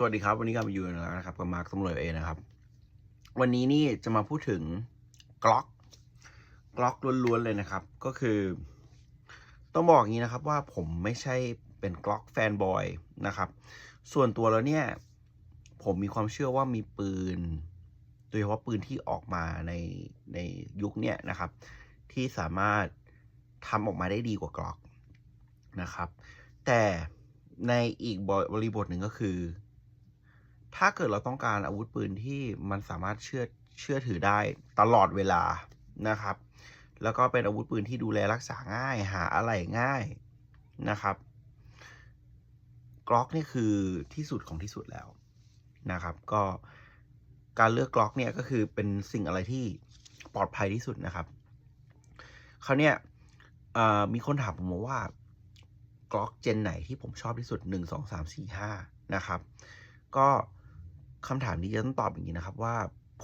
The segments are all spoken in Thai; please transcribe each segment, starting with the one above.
สวัสดีครับ วันนี้กลับมาอยู่แล้วนะครับกับมาร์คสมุนเอนะครับ วันนี้นี่จะมาพูดถึงกล็อกกล็อกล้วนๆเลยนะครับ ก็คือ ต้องบอกงี้นะครับว่าผมไม่ใช่เป็นกล็อกแฟนบอยนะครับ ส่วนตัวแล้วเนี่ย ผมมีความเชื่อว่ามีปืน โดยเฉพาะปืนที่ออกมาในในยุคเนี้ยนะครับ ที่สามารถทำออกมาได้ดีกว่ากล็อกนะครับ แต่ในอีกบริบทหนึ่งก็คือ ถ้าเกิดเราต้องการอาวุธปืนที่มันสามารถเชื่อเชื่อถือได้ตลอดเวลานะครับ แล้วก็เป็นอาวุธปืนที่ดูแลรักษาง่าย หาอะไรง่ายนะครับกล็อกนี่คือที่สุดของที่สุดแล้วนะครับ ก็การเลือกกล็อกเนี่ยก็คือเป็นสิ่งอะไรที่ปลอดภัยที่สุดนะครับเขาเนี่ยมีคนถามผมมาว่ากล็อกเจนไหนที่ผมชอบที่สุด1 2 3 4 5นะครับ ก็ คำถามนี้จะต้องตอบอย่างนี้นะครับว่า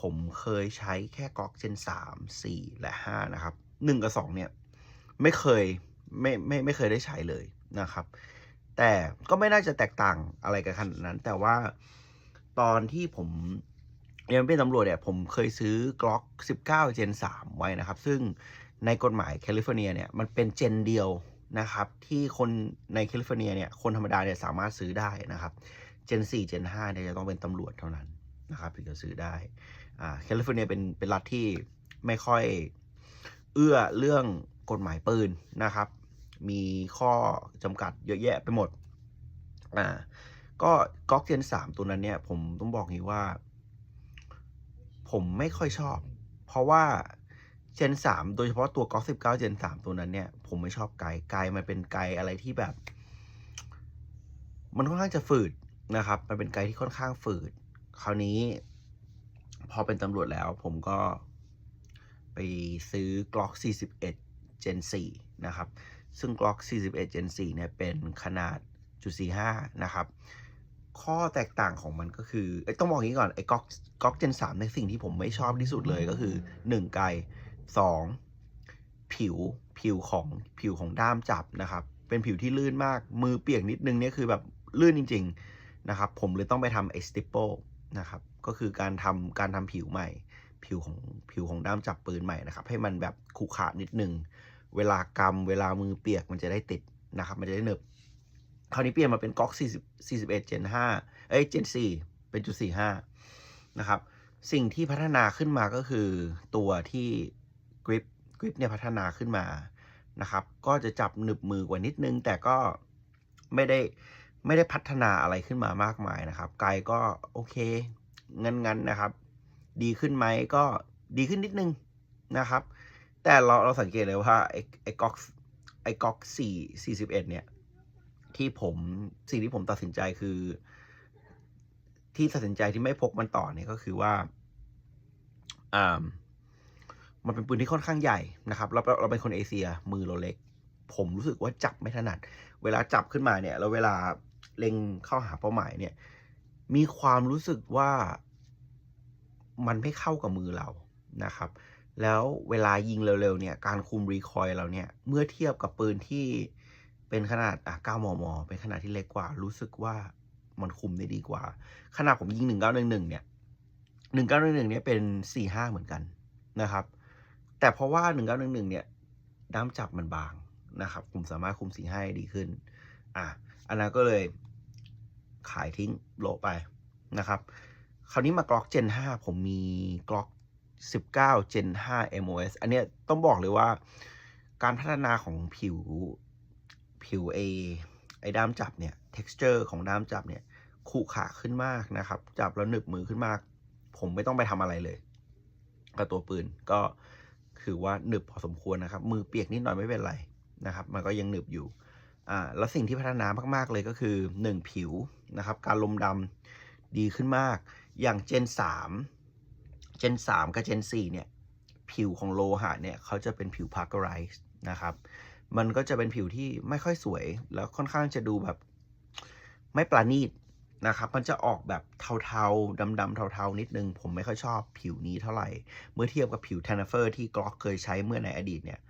ผมเคยใช้แค่กล็อกเจน3 4และ5นะครับ1กับ2เนี่ยไม่เคยไม่ไม่ไม่เคยได้ใช้เลยนะครับ แต่ก็ไม่น่าจะแตกต่างอะไรกันขนาดนั้น แต่ว่าตอนที่ผมเรียนเป็นตำรวจเนี่ยผมเคยซื้อกล็อก19 Gen 3 ไว้นะครับ ซึ่งในกฎหมายแคลิฟอร์เนียเนี่ยมันเป็นเจนเดียวนะครับ ที่คนในแคลิฟอร์เนียเนี่ยคนธรรมดาเนี่ยสามารถซื้อได้นะครับ เจน4เจน5เนี่ยจะต้องเป็นตำรวจเท่านั้นนะครับถึงจะซื้อได้อ่าแคลิฟอร์เนียเป็นเป็นรัฐที่ไม่ค่อยเอื้อเรื่องกฎหมายปืนนะครับ มีข้อจำกัดเยอะแยะไปหมดอ่าก็ก๊อกเจน3ตัวนั้นเนี่ย ผมต้องบอกงี้ว่า ผมไม่ค่อยชอบ เพราะว่าเจน3โดยเฉพาะตัวก๊อก19เก้าเจน3ตัวนั้นเนี่ย ผมไม่ชอบไกไกมันเป็นไกอะไรที่แบบ มันค่อนข้างจะฝืด นะครับ มันเป็นไกด์ที่ค่อนข้างฝืด คราวนี้ พอเป็นตำรวจแล้ว ผมก็ไปซื้อ Glock 41 Gen 4 นะครับ ซึ่ง Glock 41 Gen 4 เนี่ยเป็นขนาดจุด45 นะครับ ข้อแตกต่างของมันก็คืออต้องบอกอย่างนี้ก่อน ไอ้ Glock Glock Gen 3ในสิ่งที่ผมไม่ชอบที่สุดเลยก็คือ 1 ไกล 2 ผิวผิวของผิวของด้ามจับนะครับ เป็นผิวที่ลื่นมากมือเปียกนิดนึงเนี่ยคือแบบลื่นจริง ๆ นะครับ ผมเลยต้องไปทำไอสติปโปนะครับ ก็คือการทำการทำผิวใหม่ ผิวของผิวของด้ามจับปืนใหม่นะครับ ให้มันแบบขรุขระนิดนึง เวลากำเวลามือเปียกมันจะได้ติดนะครับ มันจะได้เนิบคราวนี้เปลี่ยนมาเป็นก๊อก40 41 Gen 5เอ้ย Gen 4เป็นจุด45 นะครับ สิ่งที่พัฒนาขึ้นมาก็คือตัวที่กริปกริปเนี่ยพัฒนาขึ้นมานะครับ ก็จะจับหนึบมือกว่านิดนึง แต่ก็ไม่ได้ ไม่ได้พัฒนาอะไรขึ้นมามากมายนะครับ ไกลก็โอเคเงั้นๆนะครับ ดีขึ้นไหมก็ดีขึ้นนิดนึงนะครับ แต่เราเราสังเกตเลยว่าไอ้ไอ้ก๊อกไอ้ก๊อกสี่สี่สิบเอ็ดเนี่ยที่ผมสิ่งที่ผมตัดสินใจคือ ที่ตัดสินใจที่ไม่พกมันต่อเนี่ยก็คือว่าอ่ามันเป็นปืนที่ค่อนข้างใหญ่นะครับเราเราเป็นคนเอเชียมือเราเล็ก ผมรู้สึกว่าจับไม่ถนัด เวลาจับขึ้นมาเนี่ย แล้วเวลา เล็งเข้าหาเป้าหมายเนี่ย มีความรู้สึกว่ามันไม่เข้ากับมือเรานะครับ แล้วเวลายิงเร็วๆเนี่ยการคุมรีคอยเราเนี่ยเมื่อเทียบกับปืนที่เป็นขนาดอะ9มม เป็นขนาดที่เล็กกว่า รู้สึกว่ามันคุมได้ดีกว่า ขนาดผมยิง 1911 เนี่ย 1911 เนี่ยเป็น 45 เหมือนกันนะครับ แต่เพราะว่า 1911 เนี่ยด้ามจับมันบางนะครับ ผมสามารถคุมสีให้ดีขึ้น อะ อันนั้นก็เลย ขายทิ้งโลไปนะครับ คราวนี้มากล็อก Gen 5 ผมมีกล็อก 19 Gen 5 MOS อันเนี้ยต้องบอกเลยว่า การพัฒนาของผิวผิว A ไอ้ด้ามจับเนี่ย texture ของด้ามจับเนี่ยขรุขระขึ้นมากนะครับ จับแล้วหนึบมือขึ้นมาก ผมไม่ต้องไปทำอะไรเลยกับตัวปืนก็คือว่าหนึบพอสมควรนะครับ มือเปียกนิดหน่อยไม่เป็นไรนะครับ มันก็ยังหนึบอยู่ อ่าแล้วสิ่งที่พัฒนามาก ๆ เลยก็คือ 1 ผิวนะครับ การลมดำดีขึ้นมาก อย่าง Gen 3 Gen 3 กับ Gen 4 เนี่ย ผิวของโลหะเนี่ยเขาจะเป็นผิว Parkerized นะครับ มันก็จะเป็นผิวที่ไม่ค่อยสวย แล้วค่อนข้างจะดูแบบไม่ปราณีตนะครับ มันจะออกแบบเทาๆ ดำๆ เทาๆ นิดนึง ผมไม่ค่อยชอบผิวนี้เท่าไหร่ เมื่อเทียบกับผิว t a n n e f e r ที่กล็อกเคยใช้เมื่อในอดีตเนี่ย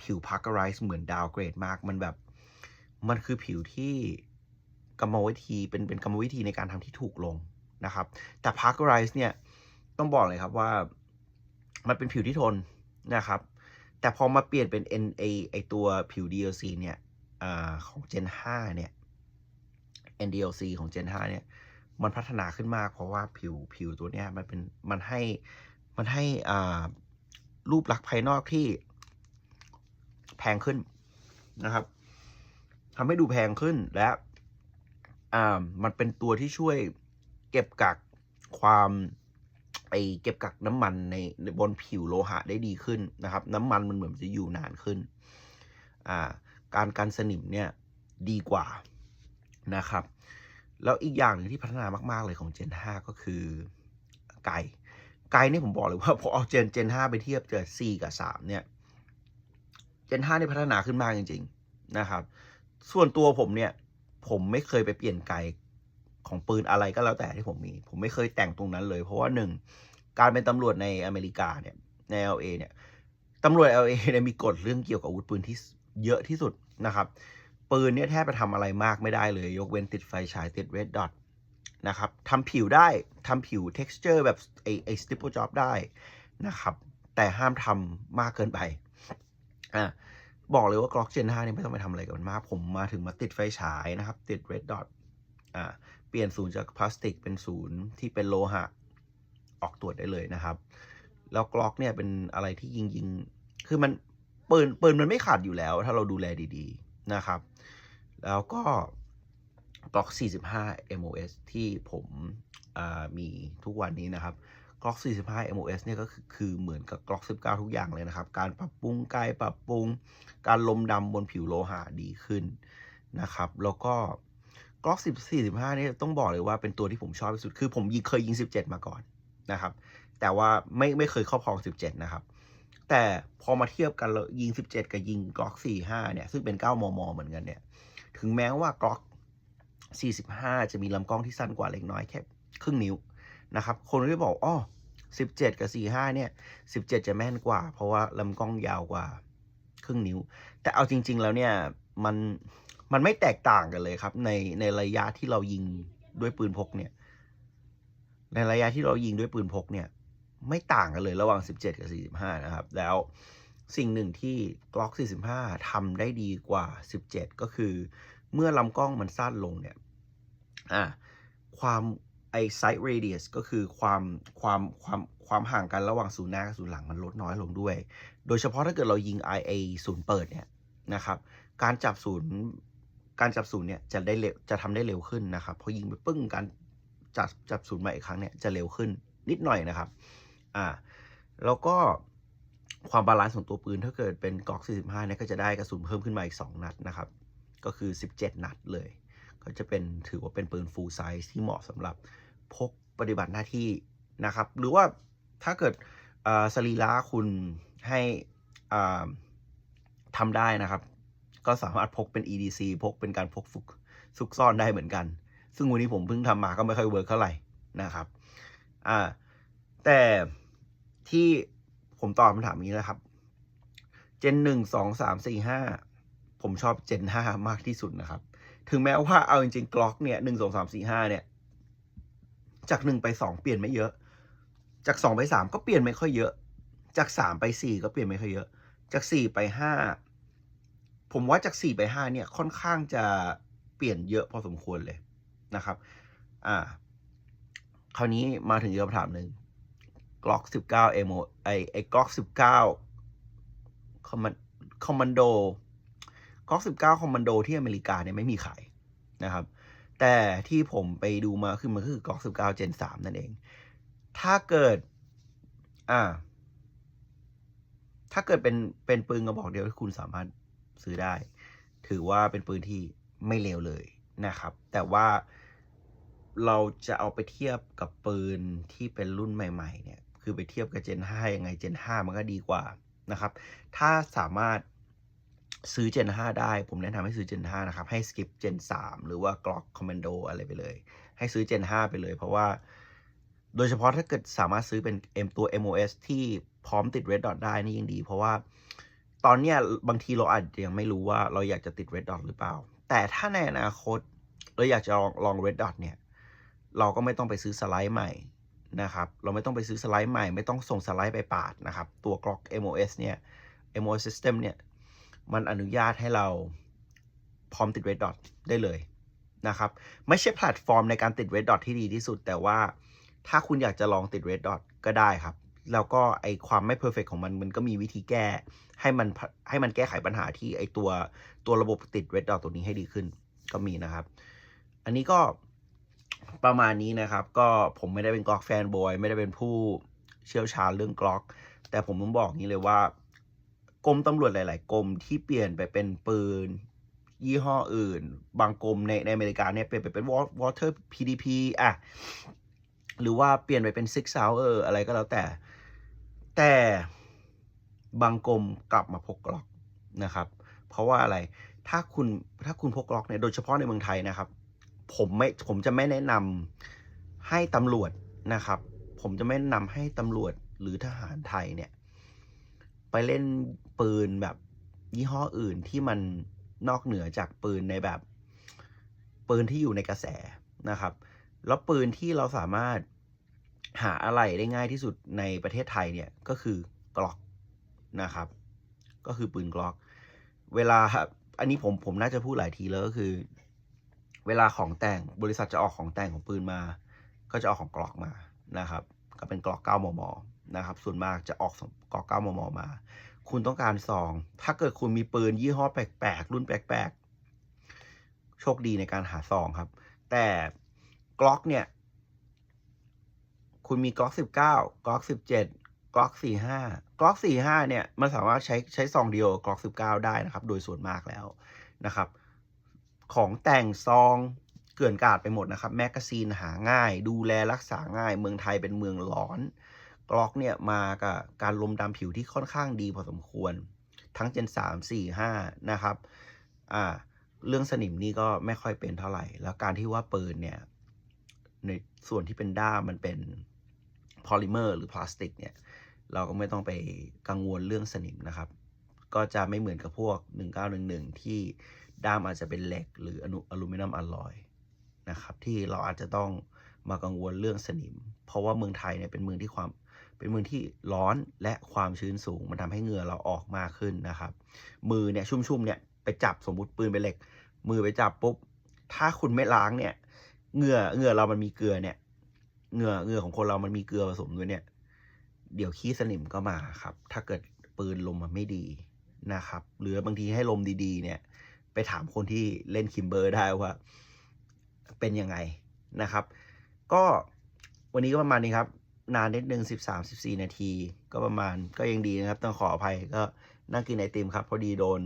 ผิว Parkerize เหมือนดาวเกรดมาก มันแบบ มันคือผิวที่กรรมวิธีเป็นเป็นกรรมวิธีในการทำที่ถูกลงนะครับ แต่ Parkerize เนี่ยต้องบอกเลยครับว่ามันเป็นผิวที่ทนนะครับ แต่พอมาเปลี่ยนเป็น NA ไอตัวผิว DLC เนี่ยอของ Gen 5 เนี่ย NDLC ของ Gen 5 เนี่ย มันพัฒนาขึ้นมากเพราะว่าผิวผิวตัวเนี้ยมันเป็นมันให้มันให้อ่ารูปลักษณ์ภายนอกที่แพงขึ้นนะครับ ทำให้ดูแพงขึ้นและอ่ามันเป็นตัวที่ช่วยเก็บกักความไอเก็บกักน้ำมันในบนผิวโลหะได้ดีขึ้นนะครับ น้ำมันมันเหมือนจะอยู่นานขึ้นอ่าการกันสนิมเนี่ยดีกว่านะครับ แล้วอีกอย่างหนึ่งที่พัฒนามาก ๆ เลยของ Gen 5 ก็คือไกลไกลนี่ผมบอกเลยว่าพอเอา Gen Gen 5 ไปเทียบเจอ4กับ 3 เนี่ย Gen 5นี่พัฒนาขึ้นมากจริง ๆ นะครับ ส่วนตัวผมเนี่ย ผมไม่เคยไปเปลี่ยนไกของปืนอะไรก็แล้วแต่ที่ผมมี ผมไม่เคยแต่งตรงนั้นเลย เพราะว่าหนึ่งการเป็นตำรวจในอเมริกาเนี่ยใน LA เนี่ยตำรวจ LA เนี่ยมีกฎเรื่องเกี่ยวกับอาวุธปืนที่เยอะที่สุดนะครับ ปืนเนี่ยแทบจะทำอะไรมากไม่ได้เลย ยกเว้นติดไฟฉายติด red dot นะครับทำผิวได้ทำผิว texture แบบไอไอ stipple job ได้นะครับ แต่ห้ามทำมากเกินไปอะ บอกเลยว่า Glock Gen 5นี่ไม่ต้องไปทำอะไรกับมันมาก ผมมาถึงมาติดไฟฉายนะครับ ติด red dot อ่า เปลี่ยนศูนย์จากพลาสติกเป็นศูนย์ที่เป็นโลหะ ออกตรวจได้เลยนะครับ แล้วกล็อกเนี่ยเป็นอะไรที่ยิงยิง คือมันปืนปืนมันไม่ขาดอยู่แล้ว ถ้าเราดูแลดีๆนะครับ แล้วก็กล็อก45 MOS ที่ผมอ่ามีทุกวันนี้นะครับ กล็อก45 MOS เนี่ยก็คือคือเหมือนกับกล็อก19 ทุกอย่างเลยนะครับ การปรับปรุงไกลปรับปรุง การลมดำบนผิวโลหะดีขึ้นนะครับ แล้วก็กล็อก10 45เนี่ยต้องบอกเลยว่าเป็นตัวที่ผมชอบที่สุด คือผมยิงเคยยิง 17 มาก่อนนะครับ แต่ว่าไม่ไม่เคยครอบครอง 17 นะครับ แต่พอมาเทียบกันแล้วยิง 17 กับยิงกล็อก45 เนี่ย ซึ่งเป็น 9 มม เหมือนกันเนี่ย ถึงแม้ว่ากล็อก45 จะมีลำกล้องที่สั้นกว่าเล็กน้อยแค่ครึ่งนิ้ว นะครับคนก็บอกอ้อ17กับ45เนี่ย17จะแม่นกว่า เพราะว่าลำกล้องยาวกว่าครึ่งนิ้ว แต่เอาจริง ๆ แล้วเนี่ยมันมันไม่แตกต่างกันเลยครับ ในในระยะที่เรายิงด้วยปืนพกเนี่ย ในระยะที่เรายิงด้วยปืนพกเนี่ย ไม่ต่างกันเลยระหว่าง 17 กับ 45 นะครับ แล้วสิ่งหนึ่งที่ Glock 45ทำได้ดีกว่า 17 ก็คือ เมื่อลำกล้องมันสั้นลงเนี่ย อ่า ความ ไอ sight radius ก็คือความความความความห่างกันระหว่างศูนย์หน้ากับศูนย์หลังมันลดน้อยลงด้วย โดยเฉพาะถ้าเกิดเรายิง IA ศูนย์เปิดเนี่ยนะครับการจับศูนย์การจับศูนย์เนี่ยจะได้เร็วจะทำได้เร็วขึ้นนะครับพอยิงไปปึ้งการจับจับศูนย์มาอีกครั้งเนี่ยจะเร็วขึ้นนิดหน่อยนะครับอ่าแล้วก็ความบาลานซ์ของตัวปืนถ้าเกิดเป็นกอก45เนี่ยก็จะได้กระสุนเพิ่มขึ้นมาอีก 2 นัดนะครับ ก็คือ 17 นัดเลย ก็จะเป็นถือว่าเป็นปืน full size ที่เหมาะสำหรับพกปฏิบัติหน้าที่นะครับ หรือว่าถ้าเกิดสรีระคุณให้อ่าทำได้นะครับ ก็สามารถพกเป็น EDC พกเป็นการพกฟุกซุกซ่อนได้เหมือนกัน ซึ่งวันนี้ผมเพิ่งทำมาก็ไม่ค่อยเวิร์กเท่าไหร่นะครับอ่าแต่ที่ผมตอบคำถามนี้นะครับ เจนหนึ่งสองสามสี่ห้าผมชอบเจนห้ามากที่สุดนะครับ ถึงแม้ว่าเอาจริงๆกล็อกเนี่ยหนึ่งสองสามสี่ห้าเนี่ย จากหนึ่งไปสองเปลี่ยนไม่เยอะ จากสองไปสามก็เปลี่ยนไม่ค่อยเยอะ จากสามไปสี่ก็เปลี่ยนไม่ค่อยเยอะ จากสี่ไปห้าผมว่าจากสี่ไปห้าเนี่ยค่อนข้างจะเปลี่ยนเยอะพอสมควรเลยนะครับ อ่า คราวนี้มาถึงคำถามหนึ่งกล็อกสิบเก้าเอโมไอไอกล็อกสิบเก้าคอมมันคอมมานโด กล็อกสิบเก้าคอมมานโดที่อเมริกาเนี่ยไม่มีขายนะครับ แต่ที่ผมไปดูมาคือมันคือกล็อกสิบเก้าเจนสามนั่นเอง ถ้าเกิด อ่า ถ้าเกิดเป็นเป็นปืนกระบอกเดียวที่คุณสามารถซื้อได้ ถือว่าเป็นปืนที่ไม่เลวเลยนะครับ แต่ว่าเราจะเอาไปเทียบกับปืนที่เป็นรุ่นใหม่ ๆ เนี่ย คือไปเทียบกับ Gen 5ยังไง Gen 5มันก็ดีกว่านะครับ ถ้าสามารถ ซื้อ Gen 5 ได้ ผมแนะนำให้ซื้อ Gen 5 นะครับ ให้ skip Gen 3 หรือว่า Glock Commando อะไรไปเลย ให้ซื้อ Gen 5 ไปเลย เพราะว่า โดยเฉพาะถ้าเกิดสามารถซื้อเป็น M ตัว MOS ที่พร้อมติด Red Dot ได้นี่ยิ่งดี เพราะว่าตอนเนี้ยบางทีเราอาจจะยังไม่รู้ว่าเราอยากจะติด Red Dot หรือเปล่า แต่ถ้าในอนาคตแล้วอยากจะลองลอง red dot เนี่ย เราก็ไม่ต้องไปซื้อสไลด์ใหม่นะครับ เราไม่ต้องไปซื้อสไลด์ใหม่ ไม่ต้องส่งสไลด์ไปปาดนะครับ ตัว Glock MOS เนี่ย MOS system เนี่ย มันอนุญาตให้เราพร้อมติด red dot ได้เลยนะครับ ไม่ใช่แพลตฟอร์มในการติด red dot ที่ดีที่สุด แต่ว่าถ้าคุณอยากจะลองติด red dot ก็ได้ครับ แล้วก็ไอความไม่ perfect ของมันมันก็มีวิธีแก้ ให้มันให้มันแก้ไขปัญหาที่ไอตัวตัวระบบติด red dot ตัวนี้ให้ดีขึ้นก็มีนะครับ อันนี้ก็ประมาณนี้นะครับ ก็ผมไม่ได้เป็นกล็อกแฟนบอยไม่ได้เป็นผู้เชี่ยวชาญเรื่องกล็อก แต่ผมต้องบอกนี้เลยว่า กรมตำรวจหลาย ๆ กรมที่เปลี่ยนไปเป็นปืน ยี่ห้ออื่น บางกรมในในอเมริกาเนี่ยเปลี่ยนไปเป็น water PDP อะหรือว่าเปลี่ยนไปเป็น six hour อะไรก็แล้วแต่ แต่บางกรมกลับมาพกกล็อกนะครับ เพราะว่าอะไรถ้าคุณถ้าคุณพกกล็อกเนี่ยโดยเฉพาะในเมืองไทยนะครับ ผมไม่ผมจะไม่แนะนำให้ตำรวจนะครับ ผมจะไม่แนะนำให้ตำรวจหรือทหารไทยเนี่ย ไปเล่นปืนแบบยี่ห้ออื่นที่มันนอกเหนือจากปืนในแบบ ปืนที่อยู่ในกระแสนะครับ แล้วปืนที่เราสามารถหาอะไรได้ง่ายที่สุดในประเทศไทยเนี่ยก็คือกล็อกนะครับ ก็คือปืนกล็อก เวลาอันนี้ผมผมน่าจะพูดหลายทีแล้วก็คือ เวลาของแต่งบริษัทจะออกของแต่งของปืนมา ก็จะออกของกล็อกมานะครับ ก็เป็นกล็อก9มม นะครับ ส่วนมากจะออกกล็อก9มมมา คุณต้องการซอง ถ้าเกิดคุณมีปืนยี่ห้อแปลกๆ รุ่นแปลกๆ โชคดีในการหาซองครับ แต่กล็อกเนี่ย คุณมีกล็อก19กล็อก17กล็อก45กล็อก45เนี่ย มันสามารถใช้ใช้ซองเดียวกล็อก19ได้นะครับ โดยส่วนมากแล้วนะครับ ของแต่งซองเกลื่อนกาดไปหมดนะครับ แมกกาซีนหาง่าย ดูแลรักษาง่าย เมืองไทยเป็นเมืองร้อน กล็อกเนี่ยมากับการลมดำผิวที่ค่อนข้างดีพอสมควร ทั้งเจน 3 4 5 นะครับอ่าเรื่องสนิมนี่ก็ไม่ค่อยเป็นเท่าไหร่ แล้วการที่ว่าปืนเนี่ยในส่วนที่เป็นด้ามมันเป็นพอลิเมอร์หรือพลาสติกเนี่ยเราก็ไม่ต้องไปกังวลเรื่องสนิมนะครับ ก็จะไม่เหมือนกับพวก 1911 ที่ด้ามอาจจะเป็นเหล็ก หรืออนุอลูมิเนียมอลลอยนะครับที่เราอาจจะต้องมากังวลเรื่องสนิม เพราะว่าเมืองไทยเนี่ยเป็นเมืองที่ความ เป็นมือที่ร้อนและความชื้นสูง มันทำให้เหงื่อเราออกมากขึ้นนะครับ มือเนี่ยชุ่มๆเนี่ยไปจับสมมุติปืนเป็นเหล็ก มือไปจับปุ๊บถ้าคุณไม่ล้างเนี่ยเหงื่อเหงื่อเรามันมีเกลือเนี่ยเหงื่อเหงื่อของคนเรามันมีเกลือผสมด้วยเนี่ย เดี๋ยวขี้สนิมก็มาครับ ถ้าเกิดปืนลมมันไม่ดีนะครับ หรือบางทีให้ลมดีๆ เนี่ย ไปถามคนที่เล่นคิมเบอร์ได้ว่า เป็นยังไงนะครับ ก็วันนี้ก็ประมาณนี้ครับ นานนิดนึงสิบสามสิบสี่นาที ก็ประมาณก็ยังดีนะครับ ต้องขออภัยก็นั่งกินไอติมครับ พอดีโดน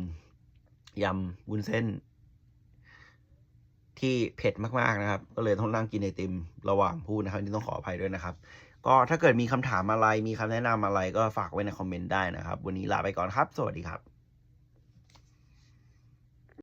ยำวุ้นเส้น ที่เผ็ดมากๆนะครับ ก็เลยต้องนั่งกินไอติมระหว่างพูดนะครับนี่ต้องขออภัยด้วยนะครับ ก็ถ้าเกิดมีคำถามอะไรมีคำแนะนำอะไรก็ฝากไว้ในคอมเมนต์ได้นะครับ วันนี้ลาไปก่อนครับ สวัสดีครับ